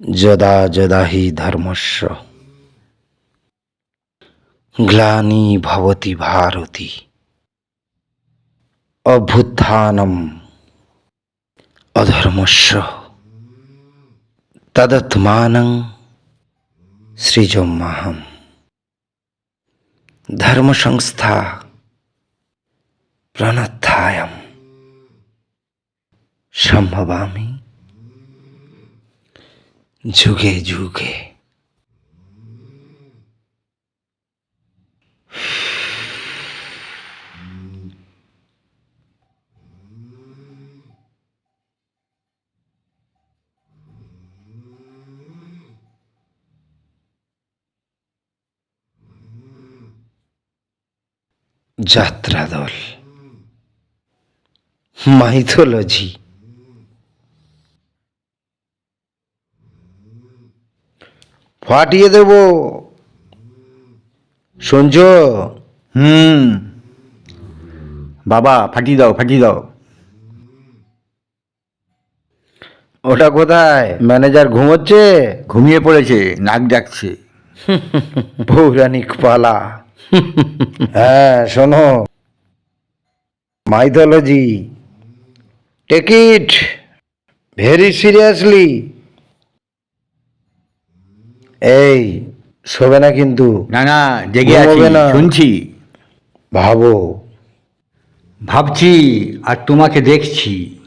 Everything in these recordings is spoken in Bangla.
যদা যদা হি ধর্মস্য গ্লানি ভবতি ভারতি। অভ্যুত্থানম অধর্মস্য তদত্মানং সৃজমাহম ধর্ম সংস্থা প্রণত্থায়ম। সম্ভবামি। যুগে যুগে যাত্রা দল মাইথোলজি। ফাটিয়ে দেব। শুনছ? হুম। বাবা ফাটিয়ে দাও ফাটিয়ে দাও। ওটা কোথায়? ম্যানেজার ঘুমোচ্ছে? ঘুমিয়ে পড়েছে নাক ডাকছে। পৌরাণিক পালা। হ্যাঁ শোনো। Mythology. Take it. Very seriously. এই শোবে না কিন্তু। না না জেগে আছি ঘুমোবে না। শুনছি। ভাবো। ভাবছি আর তোমাকে দেখছি।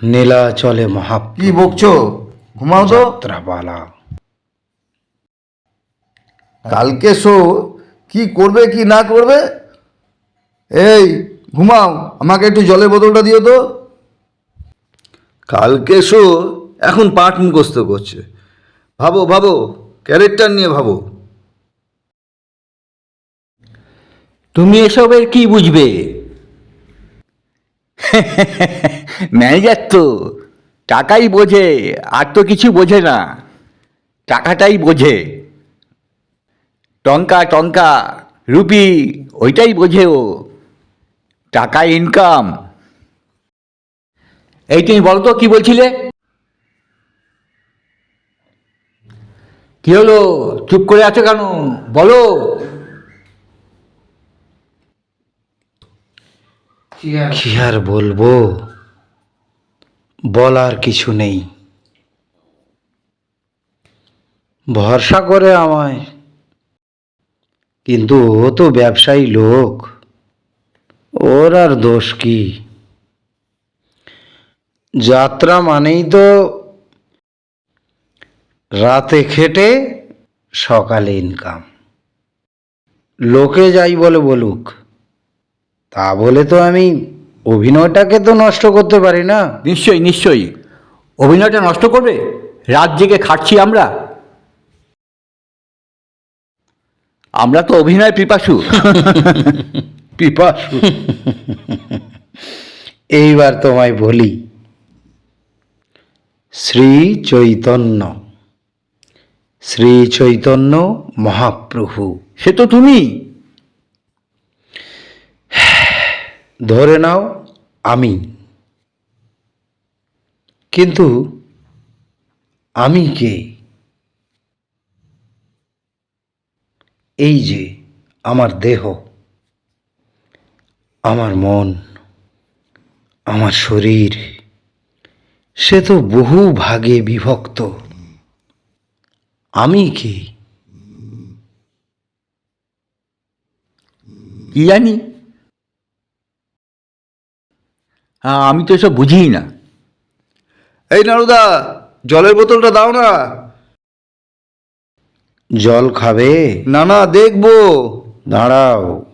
নীলাচলে কি বকছো? ঘুমাও তো। মহাত্রাপালা কালকে শো কি করবে কি না করবে? এই ঘুমাও আমাকে একটু জলের বোতলটা দিও তো। কালকে শো এখন পাঠ মুখস্থ করছে। ভাবো ভাবো ক্যারেক্টার নিয়ে ভাবো। তুমি এসবের কি বুঝবে? ম্যানেজার তো টাকাই বোঝে আর তো কিছু বোঝে না। টাকাটাই বোঝে। টঙ্কা টঙ্কা রুপি ওইটাই বোঝে ও। টাকা ইনকাম এই তুমি বলো তো কি বলছিলে? কি হলো? চুপ করে আছো কেন? বলো। কি আর বলব? বলার কিছু নেই। ভরসা করে আমায়। কিন্তু ও তো ব্যবসায়ী লোক। ওর আর দোষ কি? যাত্রা মানেই তো রাতে খেটে সকালে ইনকাম লোকে যাই বলে বলুক, তা বলে তো আমি অভিনয়টাকে তো নষ্ট করতে পারি না। নিশ্চয়ই নিশ্চয়ই। অভিনয়টা নষ্ট করবে? রাত জেগে খাটছি আমরা। আমরা তো অভিনয় পিপাসু। পিপাসু। এইবার তোমায় বলি শ্রী চৈতন্য শ্রী চৈতন্য মহাপ্রভু। সে তো তুমি। ধরে নাও আমি। কিন্তু আমি কে? এই যে আমার দেহ, আমার মন, আমার শরীর, সে তো বহু ভাগে বিভক্ত। আমি কে? জানি আমি তো এসব বুঝিই না। এই নারুদা জলের বোতলটা দাও না। জল খাবে? না না দেখব। দাঁড়াও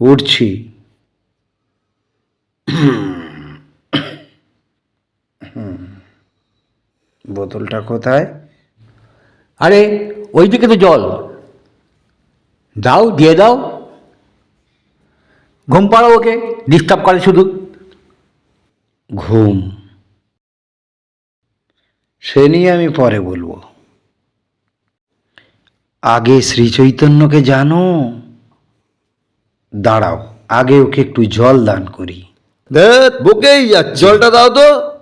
উঠছি। বোতলটা কোথায়? আরে ওই দিকে তো জল। দাও দিয়ে দাও। ঘুম পাড়ো ওকে ডিস্টার্ব করে শুধু। ঘুম। সে নিয়ে আমি পরে বলব। আগে শ্রী চৈতন্যকে জানো দাঁড়াও আগে ওকে একটু জল দান করি। দেখ বকেই যাচ্ছে। জলটা দাও তো।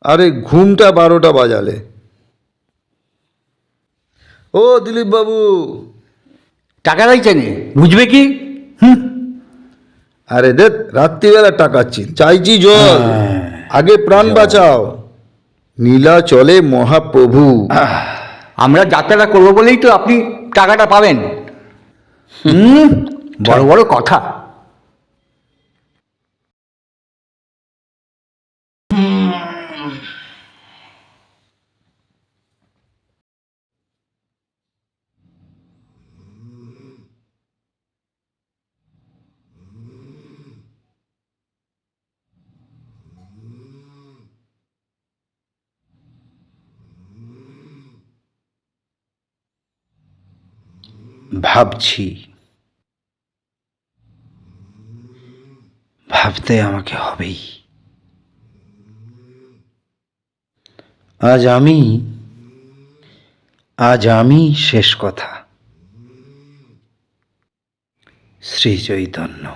আরে ঘুমটা বারোটা বাজালে। ও দিলীপ বাবু টাকা নে বুঝবে কি? হুম। আরে দেখ রাত্রিবেলা টাকা চাইছি জল। আগে প্রাণ বাঁচাও। নীলা চলে মহাপ্রভু। আমরা যাত্রাটা করব বলেই তো আপনি টাকাটা পাবেন। হুম বড় বড় কথা। ভাবছি। ভাবতে আমাকে হবেই। আজ আমি আজ আমি শেষ কথা। শ্রী চৈতন্য।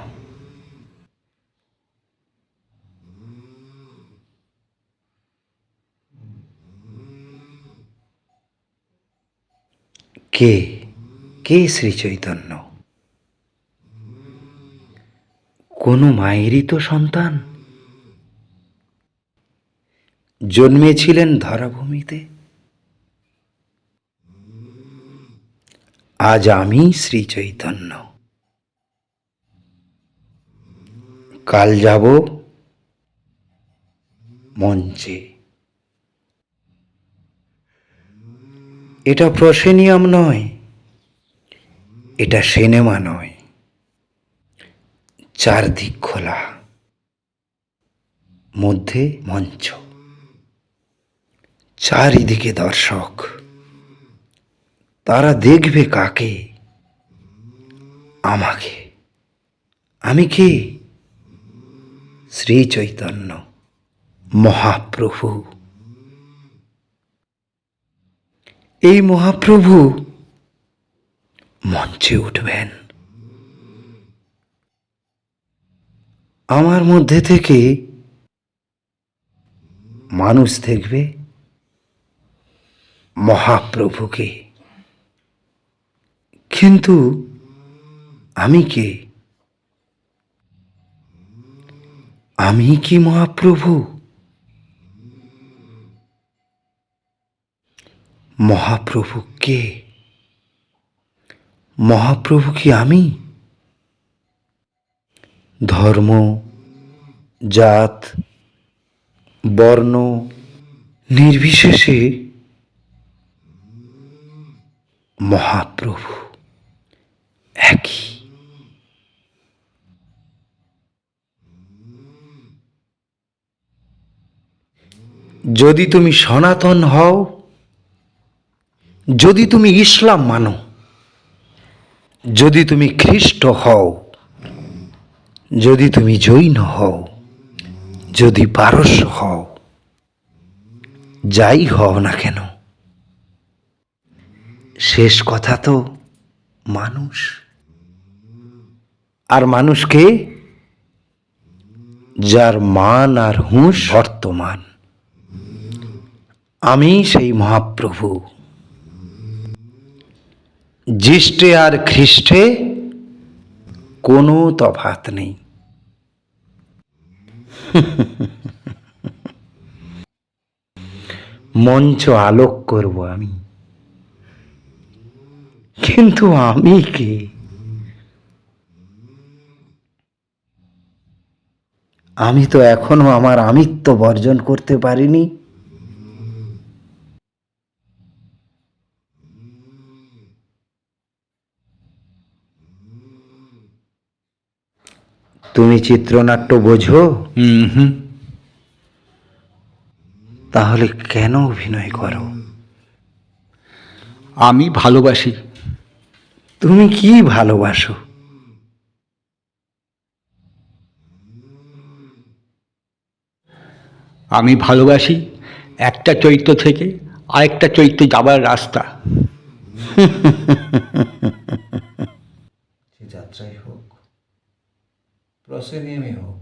কে? কে শ্রী চৈতন্য? কোনো মায়েরই তো সন্তান? জন্মেছিলেন ধরাভূমিতে। আজ আমি শ্রী চৈতন্য। কাল যাব মঞ্চে। এটা প্রসেনিয়াম নয় এটা সিনেমা নয়, চারদিক খোলা, মধ্যে মঞ্চ, চারিদিকে দর্শক। তারা দেখবে কাকে? আমাকে। আমি কে? শ্রী চৈতন্য মহাপ্রভু। এই মহাপ্রভু মঞ্চে উঠবেন। আমার মধ্যে থেকে মানুষ দেখবে মহাপ্রভুকে। কিন্তু আমি কে? আমি কি মহাপ্রভু? মহাপ্রভু কে? মহাপ্রভু কি আমি? ধর্ম, জাত, বর্ণ, নির্বিশেষে মহাপ্রভু একই। যদি তুমি সনাতন হও, যদি তুমি ইসলাম মানো যদি তুমি খ্রিস্ট হও, যদি তুমি জৈন হও, যদি পারস্য হও, যাই হও না কেন, শেষ কথা তো মানুষ। আর মানুষকে যার মান আর হুঁশ বর্তমান। আমি সেই মহাপ্রভু। জ্যেষ্ঠে আর খ্রিস্টে কোনো তফাত নেই। মঞ্চ আলোক করব আমি। কিন্তু আমি কে? আমি তো এখনও আমার আমিত্ব বর্জন করতে পারিনি। তুমি চিত্রনাট্য বোঝো? হুম হুম তাহলে কেন অভিনয় করো? আমি ভালোবাসি। তুমি কি ভালোবাসো? আমি ভালোবাসি একটা চরিত্র থেকে আরেকটা চরিত্রে যাবার রাস্তা। prosím nem me hoku.